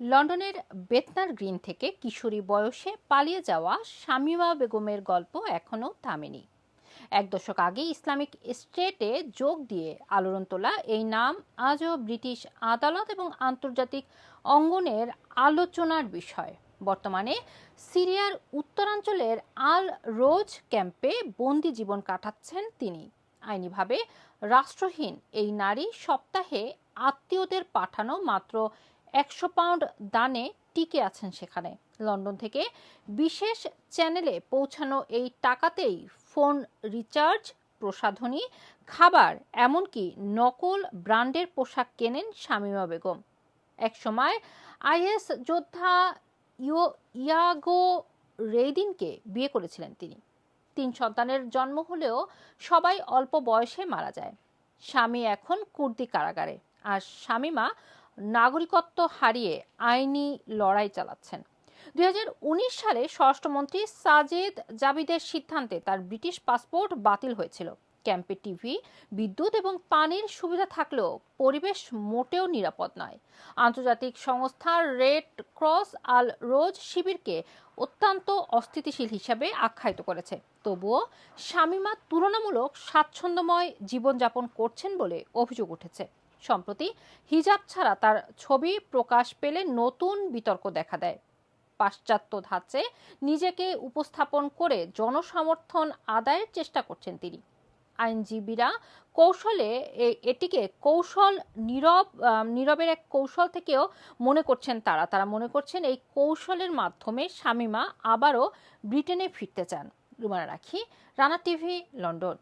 লন্ডনের বেতনার গ্রিন থেকে কিশোরী বয়সে পালিয়ে যাওয়া শামিমা বেগমের গল্প এখনও থামেনি। এক দশক আগে ইসলামিক স্টেটে যোগ দিয়ে আলোড়ন তোলা এই নাম আজও ব্রিটিশ আদালত এবং আন্তর্জাতিক অঙ্গনের আলোচনার বিষয়। বর্তমানে সিরিয়ার উত্তরাঞ্চলের আল রোজ ক্যাম্পে বন্দি জীবন কাটাচ্ছেন তিনি। আইনিভাবে রাষ্ট্রহীন এই নারী সপ্তাহে আত্মীয়দের পাঠানো মাত্র একশো পাউন্ড দানে টিকে আছেন সেখানে। লন্ডন থেকে বিশেষ চ্যানেলে পৌঁছানো এই টাকাতেই ফোন রিচার্জ, প্রসাধনী, খাবার, এমনকি নকল ব্র্যান্ডের পোশাক কেনেন শামীমা বেগম। একসময় আইএস যোদ্ধা ইও ইয়াগো রেইদিনকে বিয়ে করেছিলেন তিনি। তিন সন্তানের জন্ম হলেও সবাই অল্প বয়সে মারা যায়। স্বামী এখন কুর্দি কারাগারে, আর শামীমা নাগরিকত্ব হারিয়ে আইনি লড়াই চালাচ্ছেন। দু হাজার উনিশ সালে স্বরাষ্ট্রমন্ত্রী সাজেদ জাবিদের সিদ্ধান্তে তার ব্রিটিশ পাসপোর্ট বাতিল হয়েছিল। ক্যাম্পে টিভি, বিদ্যুৎ এবং পানির সুবিধা থাকলেও পরিবেশ মোটেও নিরাপদ নয়। আন্তর্জাতিক সংস্থা রেড ক্রস আল রোজ শিবিরকে অত্যন্ত অস্থিতিশীল হিসাবে আখ্যায়িত করেছে। তবুও শামীমা তুলনামূলক স্বাচ্ছন্দ্যময় জীবনযাপন করছেন বলে অভিযোগ উঠেছে। সম্প্রতি হিজাব ছাড়া তার ছবি প্রকাশ পেলে নতুন বিতর্ক দেখা দেয়। পাশ্চাত্য ধাঁচে নিজেকে উপস্থাপন করে জনসমর্থন আদায়ের চেষ্টা করছেন তিনি। আইনজীবীরা কৌশলে এটিকে কৌশল নীরব নীরবের এক কৌশল থেকেও মনে করছেন তারা। তারা মনে করছেন এই কৌশলের মাধ্যমে শামীমা আবারও ব্রিটেনে ফিরতে চান। রুমানা রাখি, রানা টিভি, লন্ডন।